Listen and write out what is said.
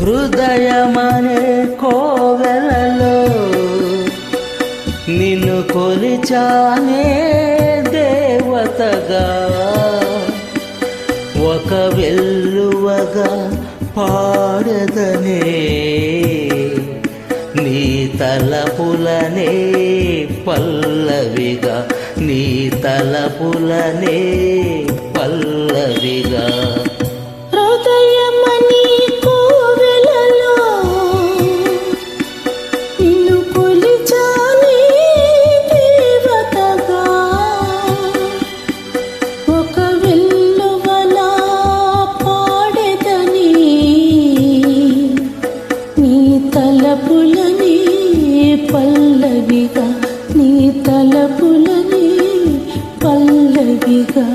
హృదయమనే కోవెలలో నిన్ను కొలిచానే దేవతగా. ఒక వెల్లువగా పాడదనే నీ తలపులనే పల్లవిగా నీ తలపులనే తలపులనే పల్లవిగా నీ తలపులనే పల్లవిగా.